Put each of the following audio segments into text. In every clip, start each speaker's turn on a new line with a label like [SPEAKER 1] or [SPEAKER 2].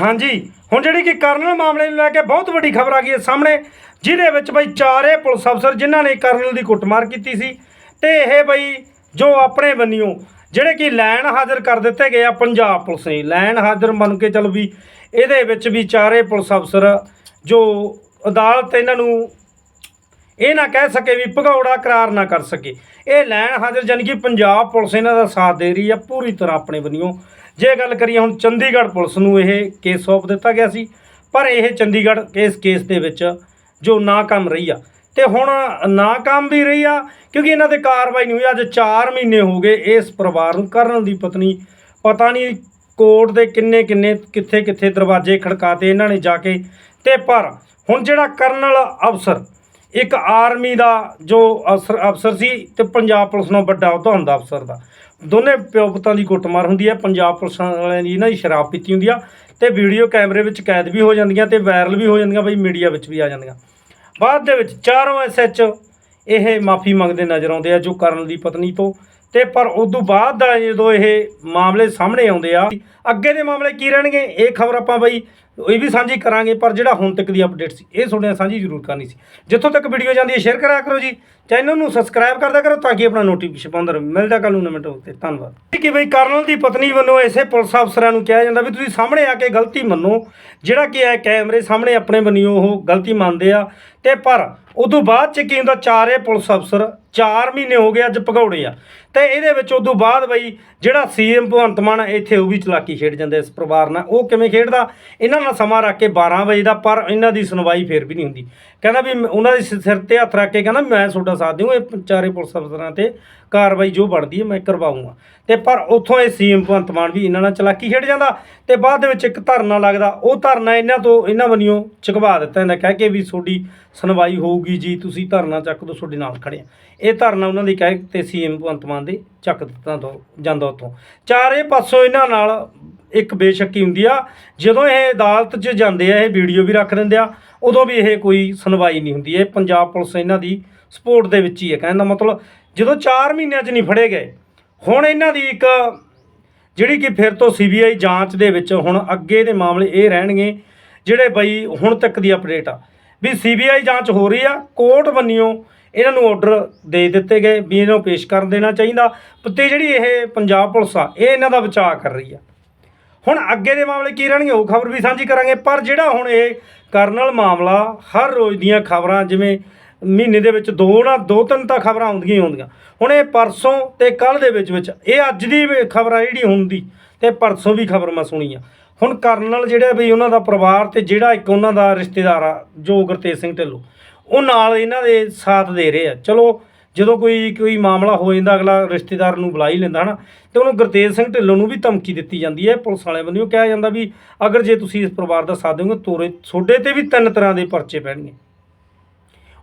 [SPEAKER 1] ਹਾਂਜੀ, ਹੁਣ ਜਿਹੜੀ ਕਿ ਕਰਨਲ ਮਾਮਲੇ ਨੂੰ ਲੈ ਕੇ ਬਹੁਤ ਵੱਡੀ ਖਬਰ ਆ ਗਈ ਹੈ ਸਾਹਮਣੇ, ਜਿਹਦੇ ਵਿੱਚ ਬਈ ਚਾਰੇ ਪੁਲਿਸ ਅਫਸਰ ਜਿਨ੍ਹਾਂ ਨੇ ਕਰਨਲ ਦੀ ਕੁੱਟਮਾਰ ਕੀਤੀ ਸੀ, ਤੇ ਇਹ ਬਈ ਜੋ ਆਪਣੇ ਬੰਨਿਓ, ਜਿਹੜੇ ਕਿ ਲੈਣ ਹਾਜ਼ਰ ਕਰ ਦਿੱਤੇ ਗਏ ਆ ਪੰਜਾਬ ਪੁਲਿਸ ਨੇ, ਲੈਣ ਹਾਜ਼ਰ ਮੰਨ ਕੇ ਚੱਲ ਵੀ ਇਹਦੇ ਵਿੱਚ ਵੀ ਚਾਰੇ ਪੁਲਿਸ ਅਫਸਰ ਜੋ ਅਦਾਲਤ ਇਹਨਾਂ ਨੂੰ ਇਹ ਨਾ ਕਹਿ ਸਕੇ ਵੀ ਭਗੌੜਾ ਕਰਾਰ ਨਾ ਕਰ ਸਕੇ। ਇਹ ਲੈਣ ਹਾਜ਼ਰ ਜਾਨੀ ਕਿ ਪੰਜਾਬ ਪੁਲਿਸ ਇਹਨਾਂ ਦਾ ਸਾਥ ਦੇ ਰਹੀ ਆ ਪੂਰੀ ਤਰ੍ਹਾਂ ਆਪਣੇ ਵੱਲੋਂ ਜੇ ਗੱਲ ਕਰੀਏ ਹੁਣ ਚੰਡੀਗੜ੍ਹ ਪੁਲਿਸ ਨੂੰ ਇਹ ਕੇਸ ਸੌਂਪ ਦਿੱਤਾ ਗਿਆ ਸੀ, ਪਰ ਇਹ ਚੰਡੀਗੜ੍ਹ ਇਸ ਕੇਸ ਦੇ ਵਿੱਚ ਜੋ ਨਾਕਾਮ ਰਹੀ ਆ, ਤੇ ਹੁਣ ਨਾਕਾਮ ਵੀ ਰਹੀ ਆ, ਕਿਉਂਕਿ ਇਹਨਾਂ ਤੇ ਕਾਰਵਾਈ ਨਹੀਂ ਹੋਈ ਅੱਜ 4 ਮਹੀਨੇ ਹੋ ਗਏ ਇਸ ਪਰਿਵਾਰ ਨੂੰ, ਕਰਨਲ ਦੀ ਪਤਨੀ, ਪਤਾ ਨਹੀਂ ਕੋਰਟ ਦੇ ਕਿੰਨੇ ਕਿੰਨੇ, ਕਿੱਥੇ ਕਿੱਥੇ ਦਰਵਾਜ਼ੇ ਖੜਕਾਤੇ ਇਹਨਾਂ ਨੇ ਜਾ ਕੇ, ਤੇ ਪਰ ਹੁਣ ਜਿਹੜਾ ਕਰਨਲ ਅਫਸਰ, ਇੱਕ ਆਰਮੀ ਦਾ ਜੋ ਅਫਸਰ ਅਫਸਰ ਸੀ, ਤੇ ਪੰਜਾਬ ਪੁਲਿਸ ਨਾਲੋਂ ਵੱਡਾ ਅਹੁਦਾ ਹੁੰਦਾ ਅਫਸਰ ਦਾ। ਦੋਨੇ ਪਿਓ ਪੁੱਤਾਂ ਦੀ ਕੁੱਟਮਾਰ ਹੁੰਦੀ ਹੈ, ਪੰਜਾਬ ਪੁਲਿਸ ਵਾਲਿਆਂ ਦੀ ਇਹਨਾਂ ਦੀ ਸ਼ਰਾਬ ਪੀਤੀ ਹੁੰਦੀ ਆ ਤੇ ਵੀਡੀਓ ਕੈਮਰੇ ਵਿੱਚ ਕੈਦ ਵੀ ਹੋ ਜਾਂਦੀਆਂ ਤੇ ਵਾਇਰਲ ਵੀ ਹੋ ਜਾਂਦੀਆਂ ਬਈ ਮੀਡੀਆ ਵਿੱਚ ਵੀ ਆ ਜਾਂਦੀਆਂ। ਬਾਅਦ ਦੇ ਵਿੱਚ ਚਾਰੋਂ ਐਸਐਚ ਇਹ ਮਾਫੀ ਮੰਗਦੇ ਨਜ਼ਰ ਆਉਂਦੇ ਆ ਜੋ ਕਰਨ ਦੀ ਪਤਨੀ ਤੋਂ ਤੇ ਪਰ ਉਦੋਂ ਬਾਅਦ ਦਾ ਜਦੋਂ ਇਹ ਮਾਮਲੇ ਸਾਹਮਣੇ ਆਉਂਦੇ ਆ, ਅੱਗੇ ਦੇ ਮਾਮਲੇ ਕੀ ਰਹਿਣਗੇ, ਇਹ ਖਬਰ ਆਪਾਂ ਬਈ ਇਹ ਵੀ ਸਾਂਝੀ ਕਰਾਂਗੇ, ਪਰ ਜਿਹੜਾ ਹੁਣ ਤੱਕ ਦੀ ਅਪਡੇਟ ਸੀ, ਇਹ ਤੁਹਾਡੇ ਨਾਲ ਸਾਂਝੀ ਜ਼ਰੂਰ ਕਰਨੀ ਸੀ। ਜਿੱਥੋਂ ਤੱਕ ਵੀਡੀਓ ਜਾਂਦੀ ਹੈ ਸ਼ੇਅਰ ਕਰਿਆ ਕਰੋ ਜੀ। ਚੈਨਲ ਨੂੰ ਸਬਸਕ੍ਰਾਈਬ ਕਰਦਿਆ ਕਰੋ ਤਾਂ ਕਿ ਆਪਣਾ ਨੋਟੀਫਿਕੇਸ਼ਨ ਪਾਉਂਦਾ ਰਹੇ। ਮਿਲਦਾ ਕੱਲ ਨੂੰ ਨਵੇਂ ਉੱਤੇ ਤੇ। ਧੰਨਵਾਦ। ਕਿ ਬਈ, ਕਰਨਲ ਦੀ ਪਤਨੀ ਵੱਲੋਂ ਇਸੇ ਪੁਲਿਸ ਅਫਸਰਾਂ ਨੂੰ ਕਿਹਾ ਜਾਂਦਾ ਵੀ ਤੁਸੀਂ ਸਾਹਮਣੇ ਆ ਕੇ ਗਲਤੀ ਮੰਨੋ। ਜਿਹੜਾ ਕਿ ਇਹ ਕੈਮਰੇ ਸਾਹਮਣੇ ਆਪਣੇ ਬੰਨਿਓ, ਉਹ ਗਲਤੀ ਮੰਨਦੇ ਆ। ਤੇ ਪਰ ਉਦੋਂ ਬਾਅਦ ਚ ਕੀ ਹੁੰਦਾ, ਚਾਰੇ ਪੁਲਿਸ ਅਫਸਰ 4 ਮਹੀਨੇ ਹੋ ਗਏ ਅੱਜ ਭਗੌੜੇ ਆ। ਤੇ ਇਹਦੇ ਵਿੱਚ ਉਦੋਂ ਬਾਅਦ ਬਈ ਜਿਹੜਾ ਸੀਐਮ ਭਗਵੰਤ ਮਾਨ ਇੱਥੇ ਉਹ ਵੀ ਚਲਾਕੀ ਖੇਡ ਜਾਂਦੇ ਇਸ ਪਰਿਵਾਰ ਨਾਲ। ਉਹ ਕਿਵੇਂ ਖੇਡਦਾ? ਇਹਨਾਂ ਨਾਲ ਸਮਾਂ ਰੱਖ ਕੇ 12 ਵਜੇ ਦਾ, ਪਰ ਇਹਨਾਂ ਦੀ ਸੁਣਵਾਈ ਫੇਰ ਵੀ ਨਹੀਂ ਹੁੰਦੀ। ਕਹਿੰਦਾ ਵੀ ਉਹਨਾਂ ਦੇ ਸਿਰ ਤੇ ਹੱਥ ਰੱਖ ਕੇ ਕਹਿੰਦਾ, ਮੈਂ ਤੁਹਾਡਾ ਸਾਥ ਦਿਉ, ਇਹ ਚਾਰੇ ਪੁਲਿਸ ਅਫਸਰਾਂ ਤੇ ਕਾਰਵਾਈ ਜੋ ਬਣਦੀ ਹੈ ਮੈਂ ਕਰਵਾਉਂਗਾ। ਤੇ ਪਰ ਉੱਥੋਂ ਇਹ ਸੀਐਮ ਭਗਵੰਤ ਮਾਨ ਵੀ ਇਹਨਾਂ ਨਾਲ ਚਲਾਕੀ ਖੇਡ ਜਾਂਦਾ ਤੇ ਬਾਅਦ ਦੇ ਵਿੱਚ ਇੱਕ ਧਰਨਾ ਲੱਗਦਾ, ਉਹ ਧਰਨਾ ਇਹਨਾਂ ਤੋਂ ਇਹਨਾਂ ਵੱਲੋਂ ਚੁਕਵਾ ਦਿੱਤਾ ਜਾਂਦਾ, ਕਹਿ ਕੇ ਵੀ ਤੁਹਾਡੀ ਸੁਣਵਾਈ ਹੋਊਗੀ ਜੀ, ਤੁਸੀਂ ਧਰਨਾ ਚੱਕ ਦੋ ਤੁਹਾਡੇ ਨਾਲ ਖੜੇ ਆ। ਇਹ ਧਰਨਾ ਉਹਨਾਂ ਦੀ ਕਹਿ ਤੇ ਸੀਐਮ ਭਗਵੰਤ ਮਾਨ ਦੇ ਚੱਕ ਦਿੱਤਾ ਤੋਂ ਜਾਂਦਾ ਉੱਥੋਂ। ਚਾਰੇ ਪਾਸੋਂ ਇਹਨਾਂ ਨਾਲ ਇੱਕ ਬੇਸ਼ੱਕੀ ਹੁੰਦੀ ਆ, ਜਦੋਂ ਇਹ ਅਦਾਲਤ 'ਚ ਜਾਂਦੇ ਆ, ਇਹ ਵੀਡੀਓ ਵੀ ਰੱਖ ਦਿੰਦੇ ਆ, ਉਦੋਂ ਵੀ ਇਹ ਕੋਈ ਸੁਣਵਾਈ ਨਹੀਂ ਹੁੰਦੀ। ਇਹ ਪੰਜਾਬ ਪੁਲਿਸ ਇਹਨਾਂ ਦੀ ਸਪੋਰਟ ਦੇ ਵਿੱਚ ਹੀ ਹੈ। ਕਹਿਣ ਦਾ ਮਤਲਬ ਜਦੋਂ 4 ਮਹੀਨਿਆਂ 'ਚ ਨਹੀਂ ਫੜੇ ਗਏ, ਹੁਣ ਇਹਨਾਂ ਦੀ ਇੱਕ ਜਿਹੜੀ ਕਿ ਫਿਰ ਤੋਂ ਸੀਬੀਆਈ ਜਾਂਚ ਦੇ ਵਿੱਚ ਹੁਣ ਅੱਗੇ ਦੇ ਮਾਮਲੇ ਇਹ ਰਹਿਣਗੇ, ਜਿਹੜੇ ਬਈ ਹੁਣ ਤੱਕ ਦੀ ਅਪਡੇਟ ਆ। ਵੀ ਸੀਬੀਆਈ ਜਾਂਚ ਹੋ ਰਹੀ ਆ, ਕੋਰਟ ਬੰਨਿਓ ਇਹਨਾਂ ਨੂੰ ਆਰਡਰ ਦੇ ਦਿੱਤੇ ਗਏ ਵੀ ਇਹਨਾਂ ਨੂੰ ਪੇਸ਼ ਕਰ ਦੇਣਾ ਚਾਹੀਦਾ। ਤੇ ਜਿਹੜੀ ਇਹ ਪੰਜਾਬ ਪੁਲਿਸ ਆ, ਇਹ ਇਹਨਾਂ ਦਾ ਬਚਾਅ ਕਰ ਰਹੀ ਆ। ਹੁਣ ਅੱਗੇ ਦੇ ਮਾਮਲੇ ਕੀ ਰਹਿਣਗੇ, ਉਹ ਖਬਰ ਵੀ ਸਾਂਝੀ ਕਰਾਂਗੇ, ਪਰ ਜਿਹੜਾ ਹੁਣ ਇਹ ਕਰਨਲ ਮਾਮਲਾ, ਹਰ ਰੋਜ਼ ਦੀਆਂ ਖਬਰਾਂ, ਜਿਵੇਂ ਮਹੀਨੇ ਦੇ ਵਿੱਚ ਦੋ ਨਾ, ਦੋ ਤਿੰਨ ਤਾਂ ਖਬਰਾਂ ਆਉਂਦੀਆਂ ਹੀ ਆਉਂਦੀਆਂ। ਹੁਣ ਇਹ ਪਰਸੋਂ ਤੇ ਕੱਲ ਦੇ ਵਿੱਚ ਵਿੱਚ, ਇਹ ਅੱਜ ਦੀ ਖਬਰ ਆ ਜਿਹੜੀ ਹੁੰਦੀ, ਤੇ ਪਰਸੋਂ ਵੀ ਖਬਰ ਮੈਂ ਸੁਣੀ ਆ। ਹੁਣ ਕਰਨਲ ਜਿਹੜਾ ਵੀ ਉਹਨਾਂ ਦਾ ਪਰਿਵਾਰ ਤੇ ਜਿਹੜਾ ਇੱਕ ਉਹਨਾਂ ਦਾ ਰਿਸ਼ਤੇਦਾਰ ਆ, ਜੋ ਗੁਰਤੇਜ ਸਿੰਘ ਢਿੱਲੋਂ, ਉਹ ਨਾਲ ਇਹਨਾਂ ਦੇ ਸਾਥ ਦੇ ਰਹੇ ਆ। ਚਲੋ, ਜਦੋਂ ਕੋਈ ਕੋਈ ਮਾਮਲਾ ਹੋ ਜਾਂਦਾ, ਅਗਲਾ ਰਿਸ਼ਤੇਦਾਰ ਨੂੰ ਬੁਲਾ ਹੀ ਲੈਂਦਾ, ਹਨਾ, ਤੇ ਉਹਨੂੰ ਗੁਰਤੇਜ ਸਿੰਘ ਢਿੱਲੋਂ ਨੂੰ ਵੀ ਧਮਕੀ ਦਿੱਤੀ ਜਾਂਦੀ ਹੈ, ਪੁਲਿਸ ਵਾਲਿਆਂ ਵੱਲੋਂ ਕਿਹਾ ਜਾਂਦਾ ਵੀ ਅਗਰ ਜੇ ਤੁਸੀਂ ਇਸ ਪਰਿਵਾਰ ਦਾ ਸਾਥ ਦਿਓਗੇ, ਤੋਰੇ ਤੁਹਾਡੇ ਤੇ ਵੀ ਤਿੰਨ ਤਰ੍ਹਾਂ ਦੇ ਪਰਚੇ ਪੈਣਗੇ।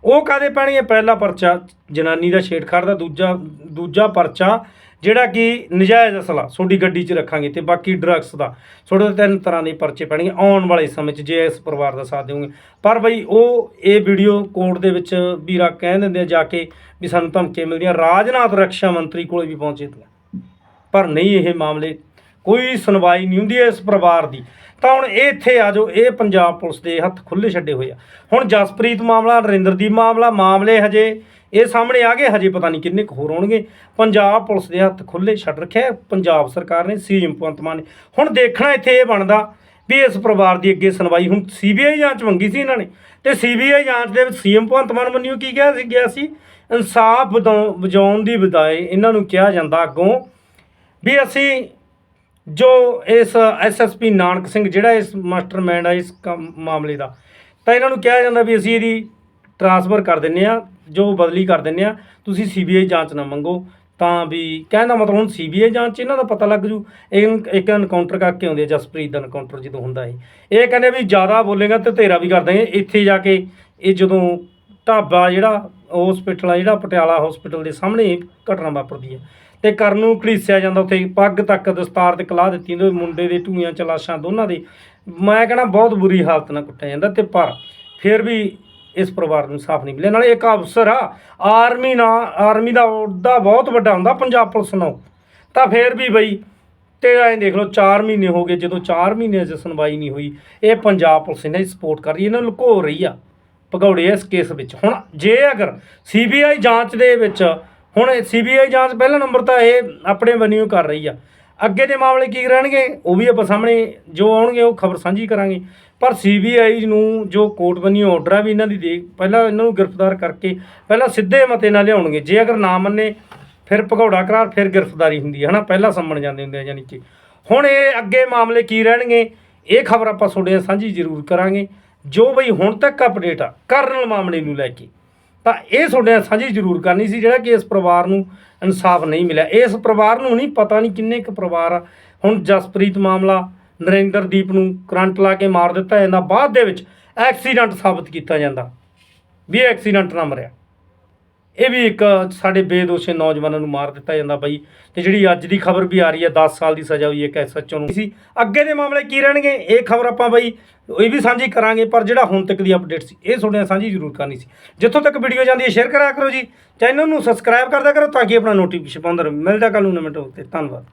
[SPEAKER 1] ਉਹ ਕਾਦੇ ਪੈਣਗੇ? ਪਹਿਲਾ ਪਰਚਾ ਜਨਾਨੀ ਦਾ ਛੇੜਖਾੜ ਦਾ, ਦੂਜਾ ਦੂਜਾ ਪਰਚਾ ਜਿਹੜਾ ਕਿ ਨਜਾਇਜ਼ ਅਸਲਾ, ਤੁਹਾਡੀ ਗੱਡੀ 'ਚ ਰੱਖਾਂਗੇ ਤੇ ਬਾਕੀ ਡਰੱਗਸ ਦਾ। ਤੁਹਾਡੇ ਤੇ ਤਿੰਨ ਤਰ੍ਹਾਂ ਦੇ ਪਰਚੇ ਪੈਣਗੇ, ਆਉਣ ਵਾਲੇ ਸਮੇਂ 'ਚ ਜੇ ਇਸ ਪਰਿਵਾਰ ਦਾ ਸਾਥ ਦਿਓਗੇ। ਪਰ ਬਈ ਉਹ ਇਹ ਵੀਡੀਓ ਕੋਰਟ ਦੇ ਵਿੱਚ ਵੀਰਾ ਕਹਿ ਦਿੰਦੇ ਆ ਜਾ ਕੇ ਵੀ ਸਾਨੂੰ ਧਮਕੀਆਂ ਮਿਲਦੀਆਂ। ਰਾਜਨਾਥ ਰੱਖਿਆ ਮੰਤਰੀ ਕੋਲੇ ਵੀ ਪਹੁੰਚੇ ਤੀਆਂ ਪਰ ਨਹੀਂ ਇਹ ਮਾਮਲੇ ਕੋਈ ਸੁਣਵਾਈ ਨਹੀਂ ਹੁੰਦੀ ਇਸ ਪਰਿਵਾਰ ਦੀ। ਤਾਂ ਹੁਣ ਇਹ ਇੱਥੇ ਆ ਜਾਓ, ਇਹ ਪੰਜਾਬ ਪੁਲਿਸ ਦੇ ਹੱਥ ਖੁੱਲੇ ਛੱਡੇ ਹੋਏ ਆ। ਹੁਣ ਜਸਪ੍ਰੀਤ ਮਾਮਲਾ ਨਰਿੰਦਰਦੀਪ ਮਾਮਲਾ, ਮਾਮਲੇ ਹਜੇ ਇਹ ਸਾਹਮਣੇ ਆ ਗਏ, ਹਜੇ ਪਤਾ ਨਹੀਂ ਕਿੰਨੇ ਕੁ ਹੋਰ ਹੋਣਗੇ। ਪੰਜਾਬ ਪੁਲਿਸ ਦੇ ਹੱਥ ਖੁੱਲੇ ਛੱਡ ਰੱਖਿਆ ਪੰਜਾਬ ਸਰਕਾਰ ਨੇ, ਸੀਐਮ ਭਗਵੰਤ ਮਾਨ ਨੇ। ਹੁਣ ਦੇਖਣਾ ਇੱਥੇ ਇਹ ਬਣਦਾ ਵੀ ਇਸ ਪਰਿਵਾਰ ਦੀ ਅੱਗੇ ਸੁਣਵਾਈ ਹੁਣ ਸੀਬੀਆਈ ਜਾਂਚ ਮੰਗੀ ਸੀ ਇਹਨਾਂ ਨੇ। ਤੇ ਸੀਬੀਆਈ ਜਾਂਚ ਦੇ ਵਿੱਚ ਸੀਐਮ ਭਗਵੰਤ ਮਾਨ ਮੰਨਿਓ ਕੀ ਕਿਹਾ ਸੀ ਗਿਆ ਸੀ? ਇਨਸਾਫ ਵਦਾਉ- ਵਜਾਉਣ ਦੀ ਬਜਾਏ ਇਹਨਾਂ ਨੂੰ ਕਿਹਾ ਜਾਂਦਾ ਅੱਗੋਂ ਵੀ ਅਸੀਂ ਜੋ ਇਸ ਐਸਐਸਪੀ ਨਾਨਕ ਸਿੰਘ ਜਿਹੜਾ ਇਸ ਮਾਸਟਰਮਾਈਂਡ ਆ ਇਸ ਕੰਮ- ਮਾਮਲੇ ਦਾ, ਤਾਂ ਇਹਨਾਂ ਨੂੰ ਕਿਹਾ ਜਾਂਦਾ ਵੀ ਅਸੀਂ ਇਹਦੀ ਟਰਾਂਸਫਰ ਕਰ ਦਿੰਨੇ ਆ ਜੋ ਬਦਲੀ ਕਰ ਦਿੰਨੇ ਆ ਤੁਸੀਂ ਸੀਬੀਆਈ ਜਾਂਚ ਨਾ ਮੰਗੋ। ਤਾਂ ਵੀ ਕਹਿਣ ਦਾ ਮਤਲਬ ਹੁਣ ਸੀਬੀਆਈ ਜਾਂਚ ਇਹਨਾਂ ਦਾ ਪਤਾ ਲੱਗ ਜੂ, ਇਹ ਇੱਕ ਐਨਕਾਊਂਟਰ ਕਰਕੇ ਆਉਂਦੇ ਆ, ਜਸਪ੍ਰੀਤ ਦਾ ਐਨਕਾਊਂਟਰ ਜਦੋਂ ਹੁੰਦਾ ਇਹ। ਇਹ ਕਹਿੰਦੇ ਵੀ ਜ਼ਿਆਦਾ ਬੋਲੇਗਾ ਤੇ ਤੇਰਾ ਵੀ ਕਰ ਦਾਂਗੇ ਇੱਥੇ ਜਾ ਕੇ ਇਹ ਜਦੋਂ ਢਾਬਾ ਜਿਹੜਾ ਹਸਪੀਟਲ ਆ ਜਿਹੜਾ ਪਟਿਆਲਾ ਹਸਪੀਟਲ ਦੇ ਸਾਹਮਣੇ ਇਹ ਘਟਨਾ ਵਾਪਰਦੀ ਹੈ। ਤੇ ਕਰਨ ਨੂੰ ਘੜੀਸਿਆ ਜਾਂਦਾ ਉੱਥੇ ਪੱਗ ਤੱਕ ਦਸਤਾਰ ਤੇ ਕਲਾ ਦਿੱਤੀ ਉਹਦੇ ਮੁੰਡੇ ਦੇ ਟੂਆਂ ਚਲਾਸ਼ਾਂ ਦੋਨਾਂ ਦੇ। ਮੈਂ ਕਹਿੰਦਾ ਬਹੁਤ ਬੁਰੀ ਹਾਲਤ ਨਾਲ ਕੁੱਟਿਆ ਜਾਂਦਾ ਤੇ ਪਰ ਫਿਰ ਵੀ ਇਸ ਪਰਿਵਾਰ ਨੂੰ ਸਾਫ਼ ਨਹੀਂ ਮਿਲਿਆ। ਨਾਲੇ ਇੱਕ ਅਫਸਰ ਆ ਆਰਮੀ ਨਾ ਆਰਮੀ ਦਾ ਅਹੁਦਾ ਬਹੁਤ ਵੱਡਾ ਹੁੰਦਾ ਪੰਜਾਬ ਪੁਲਿਸ ਨੂੰ। ਤਾਂ ਫਿਰ ਵੀ ਬਈ ਤੇ ਐਂ ਦੇਖ ਲਓ 4 ਮਹੀਨੇ ਹੋ ਗਏ ਜਦੋਂ 4 ਮਹੀਨੇ 'ਚ ਸੁਣਵਾਈ ਨਹੀਂ ਹੋਈ ਇਹ ਪੰਜਾਬ ਪੁਲਿਸ ਇਹਨਾਂ ਦੀ ਸਪੋਰਟ ਕਰ ਰਹੀ ਹੈ, ਇਹਨਾਂ ਨੂੰ ਲੁਕੋ ਰਹੀ ਆ। ਭਗੌੜੇ ਇਸ ਕੇਸ ਵਿੱਚ। ਹੁਣ ਜੇ ਅਗਰ ਸੀਬੀਆਈ ਜਾਂਚ ਦੇ ਵਿੱਚ, ਹੁਣ ਸੀਬੀਆਈ ਜਾਂਚ ਪਹਿਲਾ ਨੰਬਰ ਤਾਂ ਇਹ ਆਪਣੇ ਬੰਨਿਓ ਕਰ ਰਹੀ ਆ। ਅੱਗੇ ਦੇ ਮਾਮਲੇ ਕੀ ਰਹਿਣਗੇ, ਉਹ ਵੀ ਆਪਾਂ ਸਾਹਮਣੇ ਜੋ ਆਉਣਗੇ ਉਹ ਖਬਰ ਸਾਂਝੀ ਕਰਾਂਗੇ। ਪਰ ਸੀਬੀਆਈ ਨੂੰ ਜੋ ਕੋਰਟ ਬੰਨਿਓ ਆਰਡਰ ਆ ਵੀ ਇਹਨਾਂ ਦੀ ਦੇ ਪਹਿਲਾਂ ਇਹਨਾਂ ਨੂੰ ਗ੍ਰਿਫਤਾਰ ਕਰਕੇ ਪਹਿਲਾਂ ਸਿੱਧੇ ਮਤੇ ਨਾਲ ਲਿਆਉਣਗੇ। ਜੇ ਅਗਰ ਨਾ ਮੰਨੇ, ਫਿਰ ਭਗੌੜਾ ਕਰਾਰ ਫਿਰ ਗ੍ਰਿਫਤਾਰੀ ਹੁੰਦੀ ਹੈ ਹਨਾ? ਪਹਿਲਾਂ ਸੰਮਣ ਜਾਂਦੇ ਹੁੰਦੇ ਆ ਯਾਨੀ ਕਿ। ਹੁਣ ਇਹ ਅੱਗੇ ਮਾਮਲੇ ਕੀ ਰਹਿਣਗੇ, ਇਹ ਖਬਰ ਆਪਾਂ ਤੁਹਾਡੇ ਸਾਂਝੀ ਜ਼ਰੂਰ ਕਰਾਂਗੇ। ਜੋ ਬਈ ਹੁਣ ਤੱਕ ਅਪਡੇਟ ਆ ਕਰਨਲ ਮਾਮਲੇ ਨੂੰ ਲੈ ਕੇ। ਤਾਂ ਇਹ ਤੁਹਾਡੇ ਨਾਲ ਸਾਂਝੀ ਜ਼ਰੂਰ ਕਰਨੀ ਸੀ ਜਿਹੜਾ ਕਿ ਇਸ ਪਰਿਵਾਰ ਨੂੰ ਇਨਸਾਫ ਨਹੀਂ ਮਿਲਿਆ। ਇਸ ਪਰਿਵਾਰ ਨੂੰ ਨਹੀਂ, ਪਤਾ ਨਹੀਂ ਕਿੰਨੇ ਕੁ ਪਰਿਵਾਰ ਆ। ਹੁਣ ਜਸਪ੍ਰੀਤ ਮਾਮਲਾ, ਨਰਿੰਦਰਦੀਪ ਨੂੰ ਕਰੰਟ ਲਾ ਕੇ ਮਾਰ ਦਿੱਤਾ ਜਾਂਦਾ। ਬਾਅਦ ਦੇ ਵਿੱਚ ਐਕਸੀਡੈਂਟ ਸਾਬਤ ਕੀਤਾ ਜਾਂਦਾ। ਵੀ ਐਕਸੀਡੈਂਟ ਨਾ ਮਰਿਆ। ਇਹ ਵੀ ਇੱਕ ਸਾਡੇ ਬੇਦੋਸ਼ੇ ਨੌਜਵਾਨਾਂ ਨੂੰ ਮਾਰ ਦਿੱਤਾ ਜਾਂਦਾ ਬਾਈ। ਤੇ ਜਿਹੜੀ ਅੱਜ ਦੀ ਖਬਰ ਵੀ ਆ ਰਹੀ ਹੈ 10 ਸਾਲ ਦੀ ਸਜ਼ਾ ਹੋਈ ਹੈ ਇੱਕ ਐਸਐਚਓ ਨੂੰ। ਸੀ ਅੱਗੇ ਦੇ ਮਾਮਲੇ ਕੀ ਰਹਿਣਗੇ? ਇਹ ਖਬਰ ਆਪਾਂ ਬਾਈ, ਇਹ ਵੀ ਸਾਂਝੀ ਕਰਾਂਗੇ, ਪਰ ਜਿਹੜਾ ਹੁਣ ਤੱਕ ਦੀ ਅਪਡੇਟ ਸੀ, ਇਹ ਤੁਹਾਡੇ ਨਾਲ ਸਾਂਝੀ ਜ਼ਰੂਰ ਕਰਨੀ ਸੀ। ਜਿੱਥੋਂ ਤੱਕ ਵੀਡੀਓ ਜਾਂਦੀ ਹੈ ਸ਼ੇਅਰ ਕਰਿਆ ਕਰੋ ਜੀ। ਚੈਨਲ ਨੂੰ ਸਬਸਕ੍ਰਾਈਬ ਕਰਦਾ ਕਰੋ ਤਾਂ ਕਿ ਆਪਣਾ ਨੋਟੀਫਿਕੇਸ਼ਨ ਪਾਉਂਦੇ ਰਹੇ। ਮਿਲਦਾ ਕੱਲ ਨੂੰ ਨਵੇਂ ਟੋਕ ਤੇ। ਧੰਨਵਾਦ।